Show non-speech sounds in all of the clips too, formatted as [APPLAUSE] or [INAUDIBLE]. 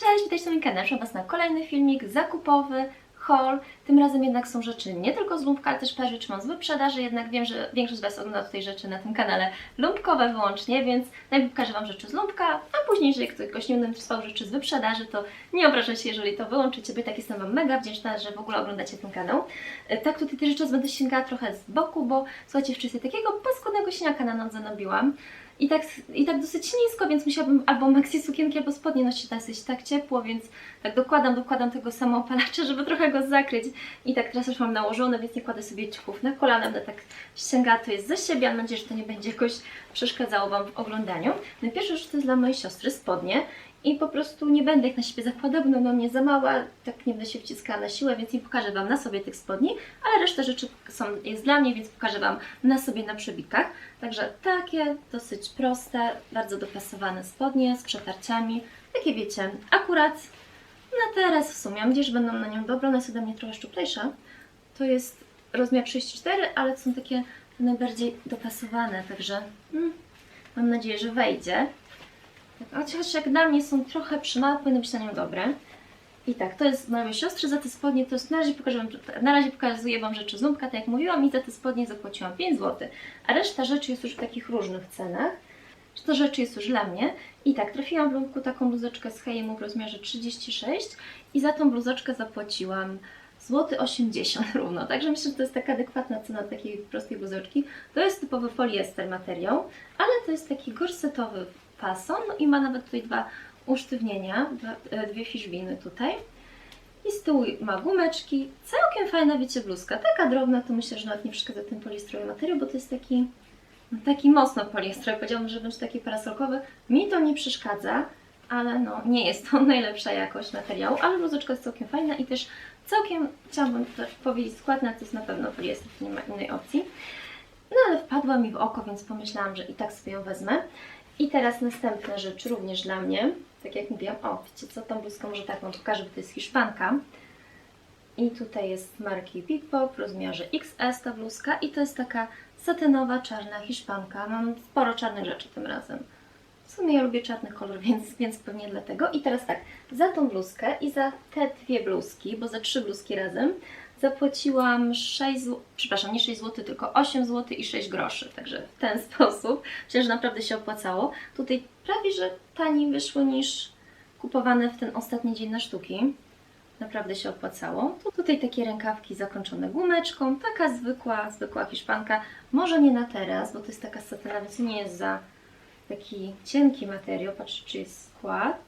Cześć, witajcie na moim kanale. Was na kolejny filmik zakupowy, haul. Tym razem jednak są rzeczy nie tylko z lumpka, ale też parę rzeczy mam z wyprzedaży, jednak wiem, że większość z Was ogląda tutaj rzeczy na tym kanale lumpkowe wyłącznie, więc najpierw pokażę Wam rzeczy z lumpka, a później, jeżeli ktoś nie będę interesował rzeczy z wyprzedaży, to nie obrażę się, jeżeli to wyłączycie, bo tak jestem Wam mega wdzięczna, że w ogóle oglądacie ten kanał. E, Tak, tutaj też rzeczy będę sięgała trochę z boku, bo słuchajcie, wcześniej takiego paskudnego siniaka na nodze nabiłam. I tak, I tak dosyć nisko, więc musiałabym albo maxi sukienki, albo spodnie nosić dosyć tak ciepło, więc tak dokładam, dokładam tego samoopalacza, żeby trochę go zakryć. I tak teraz już mam nałożone, więc nie kładę sobie ciuchów na kolana, będę tak ściągała to jest ze siebie, mam nadzieję, że to nie będzie jakoś przeszkadzało Wam w oglądaniu. No pierwsza rzecz to jest dla mojej siostry spodnie i po prostu nie będę ich na siebie zakładała, będą na mnie za mała, tak nie będę się wciskała na siłę, więc nie pokażę Wam na sobie tych spodni, ale reszta rzeczy są, jest dla mnie, więc pokażę Wam na sobie na przebitkach. Także takie dosyć proste, bardzo dopasowane spodnie z przetarciami, takie wiecie, akurat na teraz w sumie, mam nadzieję, że będą na nią dobre, ona jest ode mnie trochę szczuplejsza. To jest rozmiar 34, ale są takie najbardziej dopasowane, także mm, mam nadzieję, że wejdzie. Chociaż jak dla mnie są trochę przymałe, powinny być na nią dobre. I tak, to jest mojej siostry, za te spodnie to jest, na razie, pokażę na razie pokazuję Wam rzeczy z Lumpka, tak jak mówiłam, i za te spodnie zapłaciłam 5 zł. A reszta rzeczy jest już w takich różnych cenach. Reszta rzeczy jest już dla mnie. I tak, trafiłam w Lumpku taką bluzeczkę z H&M w rozmiarze 36 i za tą bluzeczkę zapłaciłam złoty 80 [LAUGHS] równo. Także myślę, że to jest taka adekwatna cena takiej prostej bluzeczki. To jest typowy poliester materiał, ale to jest taki gorsetowy fason no i ma nawet tutaj dwa usztywnienia, e, dwie fiszbiny tutaj. I z tyłu ma gumeczki. Całkiem fajna, wiecie, bluzka. Taka drobna, to myślę, że nawet nie przeszkadza ten poliestrowy materiał, bo to jest taki, no, taki mocno poliestrowy. Powiedziałabym, że wręcz taki parasolkowy. Mi to nie przeszkadza, ale no, nie jest to [LAUGHS] najlepsza jakość materiału, ale bluzeczka jest całkiem fajna i też całkiem, chciałabym powiedzieć, składna to jest na pewno poliester, nie ma innej opcji. No ale wpadła mi w oko, więc pomyślałam, że i tak sobie ją wezmę. I teraz następna rzecz również dla mnie. Tak jak mówiłam, o, wiecie co, tą bluzką może tak Wam pokażę, bo to jest Hiszpanka. I tutaj jest marki Big Pop w rozmiarze XS ta bluzka i to jest taka satynowa, czarna Hiszpanka. Mam sporo czarnych rzeczy tym razem. W sumie ja lubię czarny kolor, [LAUGHS] więc, więc pewnie dlatego. I teraz tak, za tą bluzkę i za te dwie bluzki, bo za trzy bluzki razem, zapłaciłam 6 zł, przepraszam, nie 6 zł, tylko 8 zł i 6 groszy. Także w ten [LAUGHS] sposób. Myślę, że naprawdę się opłacało. Tutaj prawie, że taniej wyszło niż kupowane w ten ostatni dzień na sztuki. Naprawdę się opłacało. Tu, tutaj takie rękawki zakończone gumeczką. Taka zwykła, zwykła hiszpanka. Może nie na teraz, bo to jest taka satyna, więc nie jest za taki cienki materiał. Patrzcie, czy jest skład.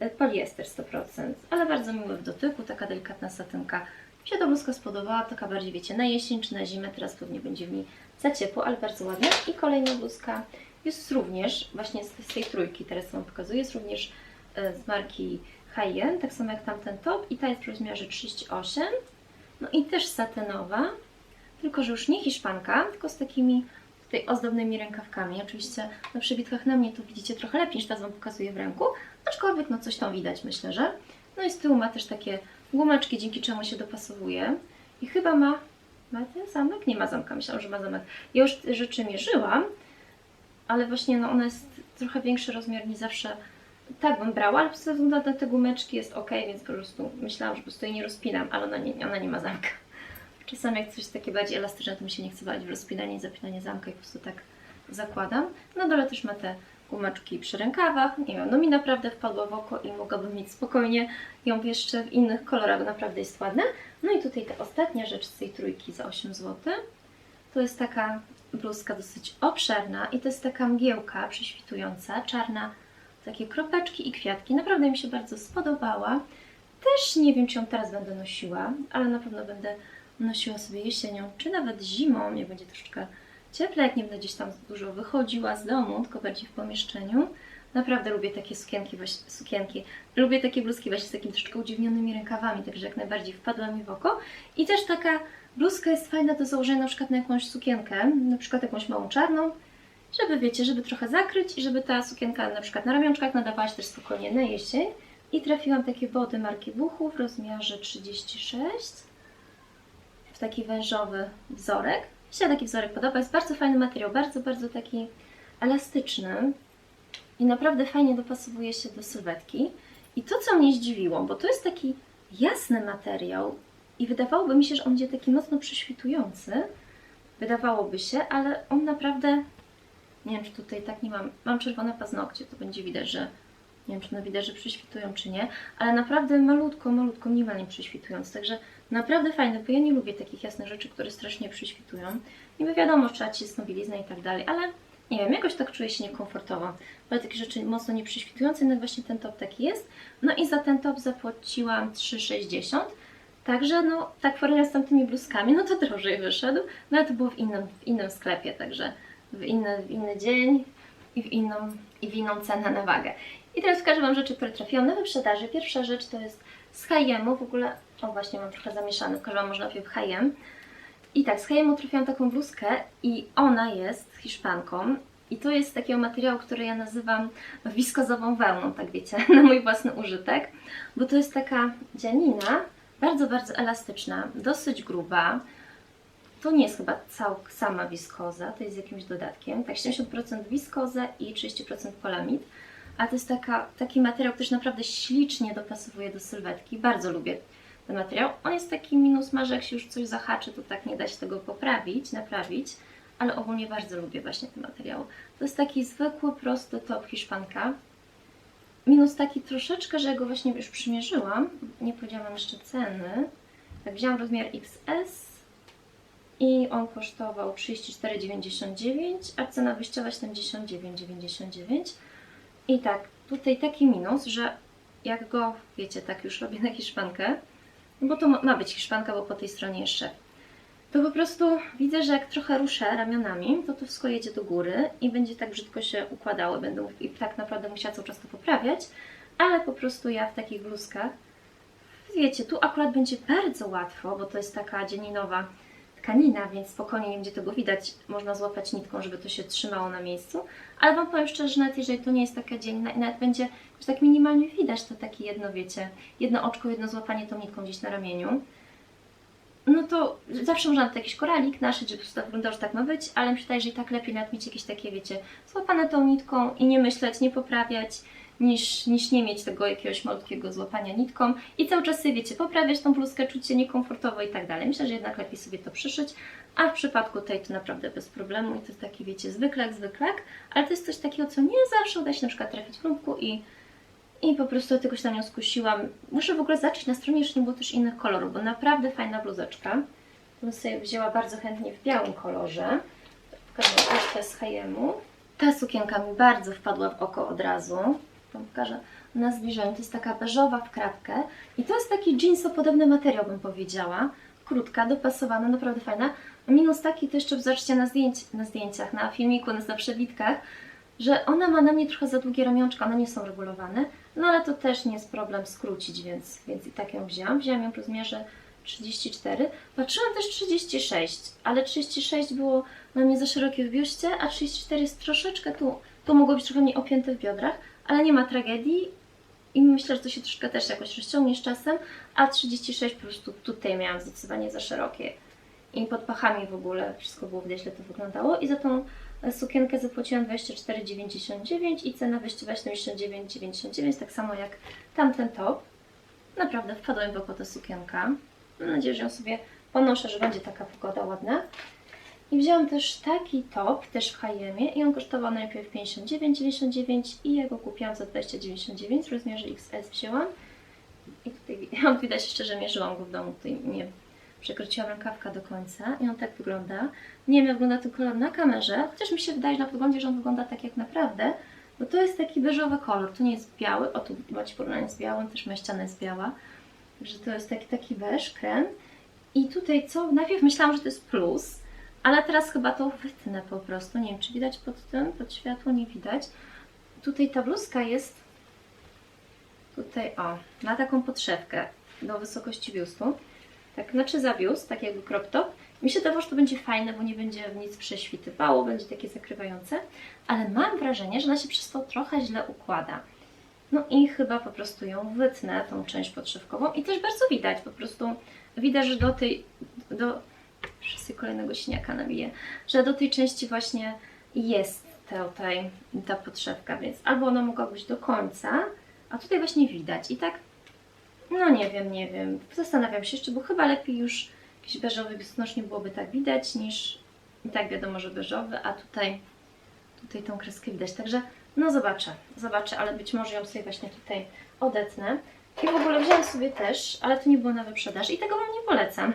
E, Poliester 100%, ale bardzo miły w dotyku, taka delikatna satynka. Się ta bluzka spodobała, taka bardziej wiecie, na jesień czy na zimę, teraz pewnie będzie w niej za ciepło, ale bardzo ładna. I kolejna bluzka jest również, właśnie z, z tej trójki, teraz Wam pokazuję, jest również e, z marki High-End, tak samo jak tamten top i ta jest w rozmiarze 38. No i też satynowa, tylko że już nie hiszpanka, tylko z takimi tutaj ozdobnymi rękawkami. Oczywiście na przybitkach na mnie to widzicie trochę lepiej niż teraz Wam pokazuję w ręku, aczkolwiek no coś tam widać myślę, że. No i z tyłu ma też takie gumeczki, dzięki czemu się dopasowuje. I chyba ma, ma ten zamek? Nie ma zamka, myślałam, że ma zamek. Ja już rzeczy mierzyłam, ale właśnie no ona jest trochę większy rozmiar niż zawsze tak bym brała, ale ze względu na te gumeczki jest ok, więc po prostu myślałam, że po prostu jej nie rozpinam, ale ona nie, ona nie ma zamka. Czasami jak coś jest takie bardziej elastyczne, to mi się nie chce bać w rozpinanie i zapinanie zamka i po prostu tak zakładam. Na dole też ma te gumeczki przy rękawach. Nie wiem, no mi naprawdę wpadło w oko i mogłabym mieć spokojnie ją jeszcze w innych kolorach, naprawdę jest ładna. No i tutaj ta ostatnia rzecz z tej trójki za 8 zł. To jest taka bluzka dosyć obszerna i to jest taka mgiełka prześwitująca, czarna, takie kropeczki i kwiatki. Naprawdę mi się bardzo spodobała. Też nie wiem, czy ją teraz będę nosiła, ale na pewno będę nosiła sobie jesienią, czy nawet zimą, jak będzie troszeczkę cieplej, jak nie będę gdzieś tam dużo wychodziła z domu, tylko bardziej w pomieszczeniu. Naprawdę lubię takie sukienki, właśnie, sukienki. Lubię takie bluzki właśnie z takimi troszeczkę udziwnionymi rękawami, także jak najbardziej wpadła mi w oko. I też taka bluzka jest fajna do założenia na przykład na jakąś sukienkę, na przykład jakąś małą czarną, żeby wiecie, żeby trochę zakryć i żeby ta sukienka na przykład na ramionczkach nadawała się też spokojnie na jesień. I trafiłam takie body marki Buchu w rozmiarze 36 w taki wężowy wzorek. Mi się taki wzorek podoba, jest bardzo fajny materiał, bardzo, bardzo taki elastyczny i naprawdę fajnie dopasowuje się do sylwetki. I to, co mnie zdziwiło, bo to jest taki jasny materiał i wydawałoby mi się, że on będzie taki mocno prześwitujący. Wydawałoby się, ale on naprawdę. Nie wiem, czy tutaj tak nie mam. Mam czerwone paznokcie, to będzie widać, że. Nie wiem, czy one widać, że prześwitują, czy nie, ale naprawdę malutko, malutko, minimalnie prześwitując. Także naprawdę fajne, bo ja nie lubię takich jasnych rzeczy, które strasznie prześwitują. Niby wiadomo, trzeba cisnąć bieliznę i tak dalej, ale nie wiem, jakoś tak czuję się niekomfortowo. Ale takie rzeczy mocno nieprześwitujące, jednak właśnie ten top taki jest. No i za ten top zapłaciłam 3,60. Także no, tak w porównaniu z tamtymi bluzkami, no to drożej wyszedł. No ale to było w innym, w innym sklepie, także w inny, w inny dzień i w, inną, i w inną cenę na wagę. I teraz pokażę Wam rzeczy, które trafiłam na wyprzedaży. Pierwsza rzecz to jest z H&M, w ogóle, o właśnie mam trochę zamieszany, pokażę Wam może najpierw H&M. I tak, z H&M trafiłam taką bluzkę i ona jest Hiszpanką. I to jest takiego materiału, który ja nazywam wiskozową wełną, tak wiecie, [LAUGHS] na mój własny użytek. Bo to jest taka dzianina, bardzo, bardzo elastyczna, dosyć gruba. To nie jest chyba cał, sama wiskoza, to jest jakimś dodatkiem. Tak 70% wiskoza i 30% polamid. A to jest taka, taki materiał, który naprawdę ślicznie dopasowuje do sylwetki. Bardzo lubię ten materiał. On jest taki minus, ma, że jak się już coś zahaczy, to tak nie da się tego poprawić, naprawić. Ale ogólnie bardzo lubię właśnie ten materiał. To jest taki zwykły, prosty top hiszpanka. Minus taki troszeczkę, że ja go właśnie już przymierzyłam. Nie powiedziałam jeszcze ceny. Tak, wzięłam rozmiar XS i on kosztował 34,99, a cena wyjściowa 79,99. I tak, tutaj taki minus, że jak go, wiecie, tak już robię na hiszpankę, no bo to ma być hiszpanka, bo po tej stronie jeszcze, to po prostu widzę, że jak trochę ruszę ramionami, to to wszystko jedzie do góry i będzie tak brzydko się układało. Będę i tak naprawdę musiała cały czas to poprawiać, ale po prostu ja w takich bluzkach, wiecie, tu akurat będzie bardzo łatwo, bo to jest taka dzieninowa tkanina, więc spokojnie nie będzie tego widać. Można złapać nitką, żeby to się trzymało na miejscu. Ale Wam powiem szczerze, że nawet jeżeli to nie jest taka i nawet będzie, że tak minimalnie widać, to takie jedno, wiecie, jedno oczko, jedno złapanie tą nitką gdzieś na ramieniu, no to zawsze można na to jakiś koralik naszyć, żeby to wyglądało, że tak ma być, ale wydaje, że i tak lepiej nawet mieć jakieś takie, wiecie, złapane tą nitką i nie myśleć, nie poprawiać, niż, niż nie mieć tego jakiegoś malutkiego złapania nitką i cały czas sobie, wiecie, poprawiać tą bluzkę, czuć się niekomfortowo i tak dalej. Myślę, że jednak lepiej sobie to przyszyć, a w przypadku tej to naprawdę bez problemu i to jest taki, wiecie, zwyklak, zwyklak, ale to jest coś takiego, co nie zawsze uda się na przykład trafić w lumpku i i po prostu tego się na nią skusiłam. Muszę w ogóle zacząć na stronie, jeszcze nie było też innych kolorów, bo naprawdę fajna bluzeczka. Bym sobie wzięła bardzo chętnie w białym kolorze. Pokażę te z H&M-u. Ta sukienka mi bardzo wpadła w oko od razu. Wam pokażę na zbliżeniu. To jest taka beżowa w kratkę. I to jest taki jeansopodobny materiał, bym powiedziała. Krótka, dopasowana, naprawdę fajna. Minus taki to jeszcze zobaczcie na, na zdjęciach, na filmiku, na przewitkach, że ona ma na mnie trochę za długie ramionczka, one nie są regulowane, no ale to też nie jest problem skrócić, więc, więc i tak ją wzięłam. Wzięłam ją w rozmiarze 34. Patrzyłam też 36, ale 36 było na mnie za szerokie w biuście, a 34 jest troszeczkę tu, tu mogło być trochę mniej opięte w biodrach, ale nie ma tragedii i myślę, że to się troszkę też jakoś rozciągnie z czasem, a 36 po prostu tutaj miałam zdecydowanie za szerokie. I pod pachami w ogóle wszystko było widać, źle to wyglądało. I za tą sukienkę zapłaciłam 24,99 i cena wyjściowa 79,99, tak samo jak tamten top. Naprawdę wpadła mi w oko ta sukienka. Mam nadzieję, że ją sobie ponoszę, że będzie taka pogoda ładna. I wzięłam też taki top, też w H&M i on kosztował najpierw 59,99 i ja go kupiłam za 20,99 w rozmiarze XS wzięłam. I tutaj [LAUGHS] on widać jeszcze, że mierzyłam go w domu, tutaj nie przekroczyłam rękawka do końca i on tak wygląda. Nie wiem jak wygląda ten kolor na kamerze, chociaż mi się wydaje na wyglądzie, że on wygląda tak jak naprawdę, bo to jest taki beżowy kolor, to nie jest biały, o tu macie porównanie z białym, też moja ściana jest biała, także to jest taki, taki beż, krem. I tutaj co, najpierw myślałam, że to jest plus, ale teraz chyba to wytnę po prostu, nie wiem czy widać pod tym, pod światło nie widać. Tutaj ta bluzka jest, tutaj o, na taką podszewkę do wysokości biustu tak, znaczy za biust, tak jakby crop top. Mi się wydawało, że to będzie fajne, bo nie będzie nic prześwitywało, będzie takie zakrywające, ale mam wrażenie, że ona się przez to trochę źle układa. No i chyba po prostu ją wytnę, tą część podszewkową i też bardzo widać, po prostu widać, że do tej, do, wszyscy kolejnego śniaka nabiję, że do tej części właśnie jest tutaj ta podszewka, więc albo ona mogła być do końca, a tutaj właśnie widać. I tak, no nie wiem, nie wiem, zastanawiam się jeszcze, bo chyba lepiej już jakiś beżowy biustonosz byłoby tak widać niż, i tak wiadomo, że beżowy, a tutaj, tutaj tą kreskę widać, także no zobaczę, zobaczę, ale być może ją sobie właśnie tutaj odetnę. I w ogóle sobie też, ale to nie było na wyprzedaż i tego Wam nie polecam.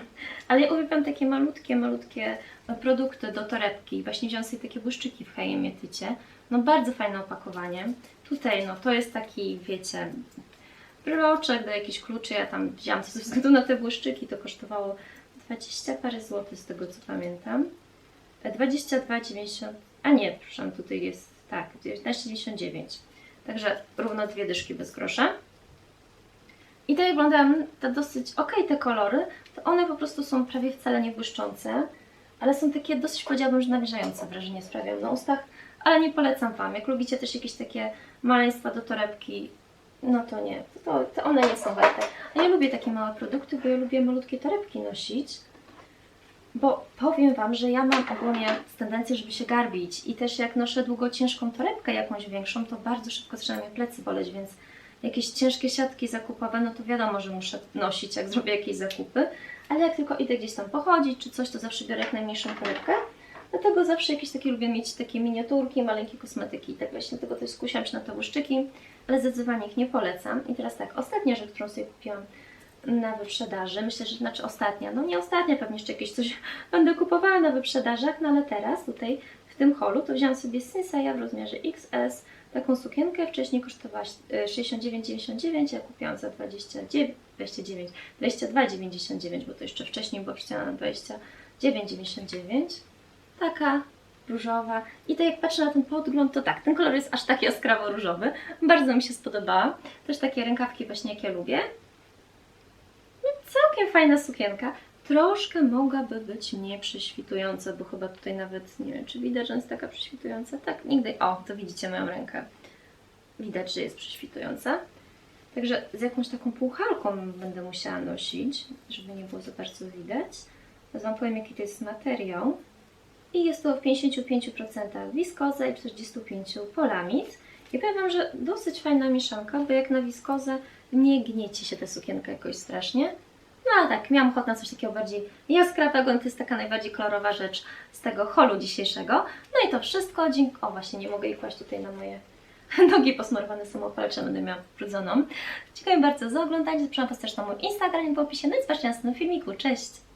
Ale ja uwielbiam takie malutkie, malutkie produkty do torebki. Właśnie wziąłem sobie takie błyszczyki w Hejemie Tycie. No bardzo fajne opakowanie. Tutaj no to jest taki, wiecie, bloczek do jakichś kluczy. Ja tam wzięłam ze względu na te błyszczyki. To kosztowało 20 parę złotych z tego co pamiętam. E, 22,90. A nie, przepraszam, tutaj jest tak, 19,99. Także równo dwie dyszki bez grosza. I tak jak wyglądają te dosyć ok te kolory, to one po prostu są prawie wcale nie błyszczące, ale są takie dosyć powiedziałabym, że nawilżające wrażenie sprawiają na ustach, ale nie polecam Wam. Jak lubicie też jakieś takie maleństwa do torebki, no to nie, to, to one nie są warte. A ja lubię takie małe produkty, bo ja lubię malutkie torebki nosić, bo powiem Wam, że ja mam ogólnie tendencję, żeby się garbić i też jak noszę długo ciężką torebkę jakąś większą, to bardzo szybko zaczynają mnie plecy boleć, więc jakieś ciężkie siatki zakupowe, no to wiadomo, że muszę nosić, jak zrobię jakieś zakupy, ale jak tylko idę gdzieś tam pochodzić czy coś, to zawsze biorę jak najmniejszą torebkę. Dlatego zawsze jakieś takie lubię mieć takie miniaturki, maleńkie kosmetyki i tak właśnie dlatego też skusiłam się na te łyszczyki, ale zdecydowanie ich nie polecam. I teraz tak, ostatnia rzecz, którą sobie kupiłam na wyprzedaży, myślę, że znaczy ostatnia, no nie ostatnia, pewnie jeszcze jakieś coś [LAUGHS] będę kupowała na wyprzedażach, no ale teraz tutaj tym holu to wziąłam sobie Sinseya w rozmiarze XS, taką sukienkę, wcześniej kosztowała e, 69,99, ja kupiłam za 29, 29, 22,99, bo to jeszcze wcześniej była przeceniona na 29,99. Taka różowa. I tak jak patrzę na ten podgląd, to tak, ten kolor jest aż tak jaskrawo różowy. Bardzo mi się spodobała. Też takie rękawki właśnie jak ja lubię. No, całkiem fajna sukienka. Troszkę mogłaby być mniej prześwitująca, bo chyba tutaj nawet nie wiem, czy widać, że jest taka prześwitująca. Tak, nigdy. O, to widzicie moją rękę. Widać, że jest prześwitująca. Także z jakąś taką półhalką będę musiała nosić, żeby nie było za bardzo widać. Teraz Wam powiem, jaki to jest materiał. I jest to w 55% wiskoza i 45% polamid. I powiem Wam, że dosyć fajna mieszanka, bo jak na wiskozę nie gniecie się ta sukienka jakoś strasznie. No a tak, miałam ochotę na coś takiego bardziej jaskrawego, to jest taka najbardziej kolorowa rzecz z tego holu dzisiejszego. No i to wszystko, dzięki... O właśnie, nie mogę ich kłaść tutaj na moje [LAUGHS] nogi posmarowane są opalcze, będę miała brudzoną. Dziękuję bardzo za oglądanie, zapraszam Was też na mój Instagram w opisie, no i zobaczcie na następnym filmiku, cześć!